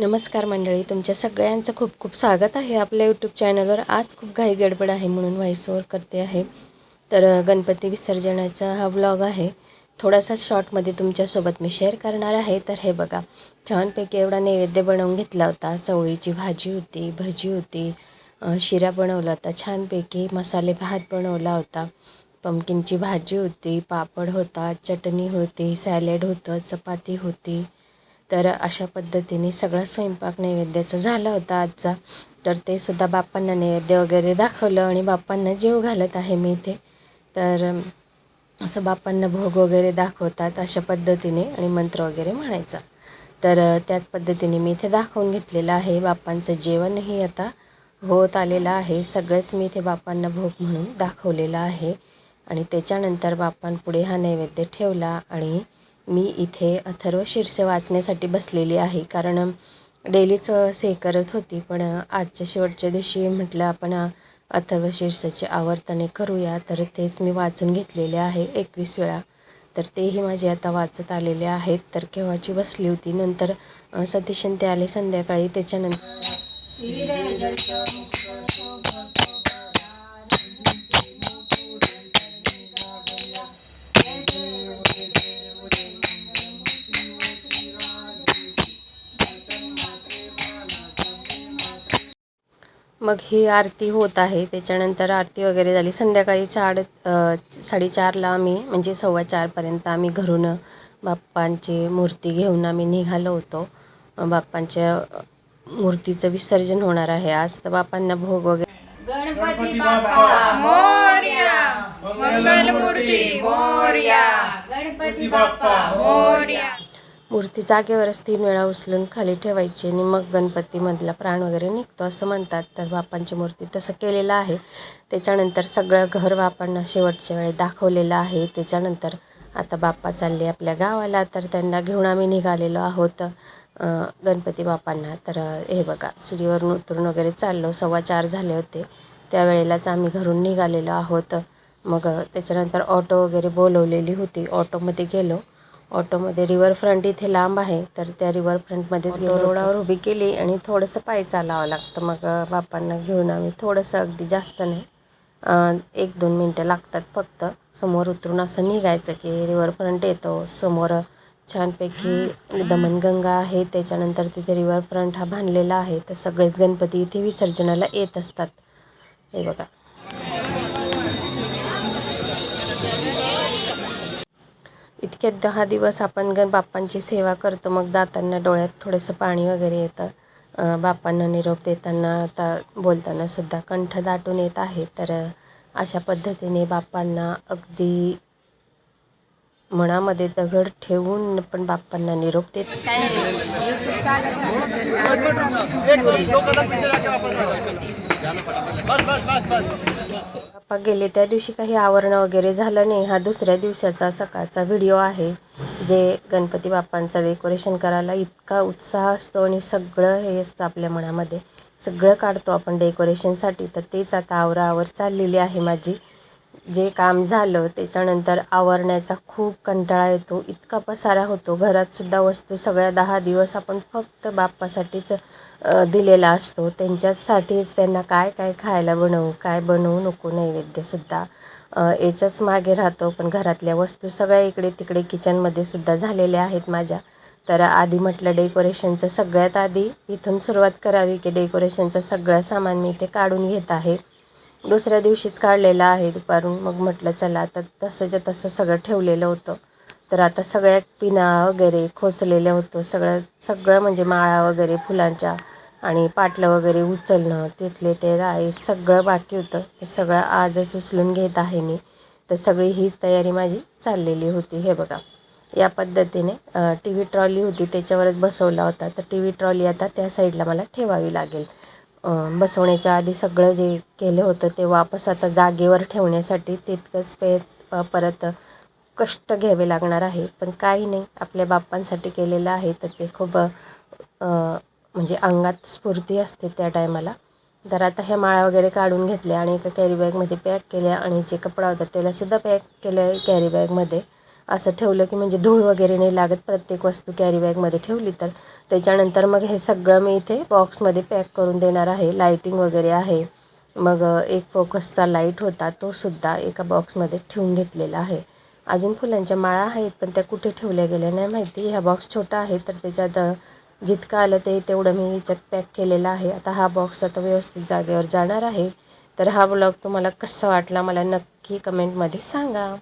नमस्कार मंडळी तुमच्या सगळ्यांचं खूप खूप स्वागत आहे आपल्या यूट्यूब चॅनलवर आज खूप घाई गडबड आहे म्हणून व्हॉइस ओव्हर करते आहे. तर गणपती विसर्जनाचा हा व्लॉग आहे. थोडासा शॉर्टमध्ये तुमच्यासोबत मी शेअर करणार आहे. तर हे बघा छानपैकी एवढा नैवेद्य बनवून घेतला होता. चवळीची भाजी होती भजी होती शिरा बनवला होता छानपैकी मसाले भात बनवला होता. पमकिनची भाजी होती पापड होता चटणी होती सॅलेड होतं चपाती होती. तर अशा पद्धतीने सगळा स्वयंपाक नैवेद्याचा झाला होता आजचा. तर ते सुद्धा बाप्पांना नैवेद्य वगैरे दाखवलं आणि बाप्पांना जीव घालत आहे मी इथे. तर असं बाप्पांना भोग वगैरे दाखवतात अशा पद्धतीने आणि मंत्र वगैरे म्हणायचा. तर त्याच पद्धतीने मी इथे दाखवून घेतलेलं आहे. बाप्पांचं जेवणही आता होत आलेलं आहे. सगळंच मी इथे बाप्पांना भोग म्हणून दाखवलेलं आहे. आणि त्याच्यानंतर बाप्पांपुढे हा नैवेद्य ठेवला आणि मी इथे अथर्व शीर्ष वाचण्यासाठी बसलेली आहे. कारण डेलीच हे करत होती. पण आजच्या शेवटच्या दिवशी म्हटलं आपण अथर्व शीर्षाचे आवर्तने करूया. तर तेच मी वाचून घेतलेले आहे एकवीस वेळा. तर तेही माझे आता वाचत आलेले आहेत. तर केव्हाची बसली होती? नंतर सतीशन ते आले संध्याकाळी. त्याच्यानंतर मग ही आरती होत आहे. त्याच्यानंतर आरती वगैरे झाली. संध्याकाळी साडे साडेचारला आम्ही म्हणजे सव्वा चारपर्यंत आम्ही घरून बाप्पांची मूर्ती घेऊन आम्ही निघालो होतो. बाप्पांच्या मूर्तीचं विसर्जन होणार आहे. आज तर बाप्पांना भोग वगैरे गणपती बाप्पा मोर्या. मंगलमूर्ती मोर्या. गणपती बाप्पा मोर्या. मूर्ती जागेवरच तीन वेळा उचलून खाली ठेवायची आणि मग गणपतीमधला प्राण वगैरे निघतो असं म्हणतात. तर बापांची मूर्ती तसं केलेलं आहे. त्याच्यानंतर सगळं घर बापांना शेवटच्या वेळी दाखवलेलं आहे. त्याच्यानंतर आता बाप्पा चालले आपल्या गावाला तर त्यांना घेऊन आम्ही निघालेलो आहोत गणपती बाप्पांना. तर हे बघा शिडीवरून उतरून वगैरे चाललो. सव्वा चार झाले होते. त्यावेळेलाच आम्ही घरून निघालेलो आहोत. मग त्याच्यानंतर ऑटो वगैरे बोलवलेली होती. ऑटोमध्ये गेलो. ऑटोमध्ये रिव्हरफ्रंट इथे लांब आहे तर त्या रिव्हरफ्रंटमध्येच गेलो. रोडावर उभी केली आणि थोडंसं पायी चालावं लागतं. मग अं, बाप्पांना घेऊन आम्ही थोडंसं अगदी जास्त नाही एक दोन मिनटं लागतात फक्त. समोर उतरून असं निघायचं की रिव्हरफ्रंट येतो. समोर छानपैकी दमनगंगा आहे. त्याच्यानंतर तिथे रिव्हरफ्रंट हा बांधलेला आहे. तर सगळेच गणपती इथे विसर्जनाला येत असतात. हे बघा. इतक्यात दहा दिवस आपण गण बाप्पांची सेवा करतो मग जाताना डोळ्यात थोडंसं पाणी वगैरे येतं. बाप्पांना निरोप देताना आता बोलताना सुद्धा कंठ दाटून येत आहे. तर अशा पद्धतीने बाप्पांना अगदी मनामध्ये दगड ठेवून पण बाप्पांना निरोप देत पप्पा गेले त्या दिवशी काही आवरणं वगैरे झालं नाही. हा दुसऱ्या दिवसाचा सकाळचा व्हिडिओ आहे जे गणपती बाप्पांचं डेकोरेशन करायला इतका उत्साह असतो आणि सगळं हे असतं आपल्या मनामध्ये. सगळं काढतो आपण डेकोरेशनसाठी तर तेच आता आवरावर चाललेली आहे माझी. जे काम झालं त्याच्यानंतर आवरण्याचा खूप कंटाळा येतो. इतका पसारा होतो. घरातसुद्धा वस्तू सगळ्या दहा दिवस आपण फक्त बाप्पासाठीच दिलेला असतो. त्यांच्यासाठीच त्यांना काय काय खायला बनवू काय बनवू नको नैवेद्यसुद्धा याच्याच मागे राहतो. पण घरातल्या वस्तू सगळ्या इकडे तिकडे किचनमध्ये सुद्धा झालेल्या आहेत माझ्या. तर आधी म्हटलं डेकोरेशनचं सगळ्यात आधी इथून सुरुवात करावी की डेकोरेशनचं सगळं सामान मी इथे काढून घेत आहे. दुसऱ्या दिवशीच काढलेलं आहे दुपारून. मग म्हटलं चला आता तसंच्या तसं सगळं ठेवलेलं होतं. तर आता सगळ्या पिना वगैरे खोचलेलं होतं. सगळं सगळं म्हणजे माळा वगैरे फुलांच्या आणि पाटलं वगैरे उचलणं तिथले ते राई सगळं बाकी होतं. ते सगळं आजच उचलून घेत आहे मी. तर सगळी हीच तयारी माझी चाललेली होती. हे बघा या पद्धतीने टी व्ही ट्रॉली होती त्याच्यावरच बसवला होता. तर टी व्ही ट्रॉली आता त्या साईडला मला ठेवावी लागेल. बसवण्याच्या आधी सगळं जे केलं होतं ते वापस आता जागेवर ठेवण्यासाठी तितकंच पे परत कष्ट घ्यावे लागणार आहे. पण काही नाही आपल्या बाप्पांसाठी केलेलं आहे तर ते खूप म्हणजे अंगात स्फूर्ती असते त्या टायमाला. तर आता ह्या माळा वगैरे काढून घेतल्या आणि एका कॅरी बॅगमध्ये पॅक केल्या आणि जे कपडा होता त्यालासुद्धा पॅक केलं कॅरी बॅगमध्ये असं ठेवलं की म्हणजे धूळ वगैरे नाही लागत प्रत्येक वस्तू कॅरी बॅगमध्ये ठेवली तर. त्याच्यानंतर मग हे सगळं मी इथे बॉक्समध्ये पॅक करून देणार आहे. लाईटिंग वगैरे आहे. मग एक फोकसचा लाइट होता तो सुद्धा एका बॉक्समध्ये ठेवून घेतलेला आहे. अजून फुलांच्या माळा आहेत पण त्या कुठे ठेवल्या गेल्या नाही माहिती. ह्या बॉक्स छोटा आहे तर त्याच्यात जितकं आलं ते तेवढं मी ह्याच्यात पॅक केलेलं आहे. आता हा बॉक्स आता व्यवस्थित जागेवर जाणार आहे. तर हा ब्लॉग तुम्हाला कसा वाटला मला नक्की कमेंटमध्ये सांगा.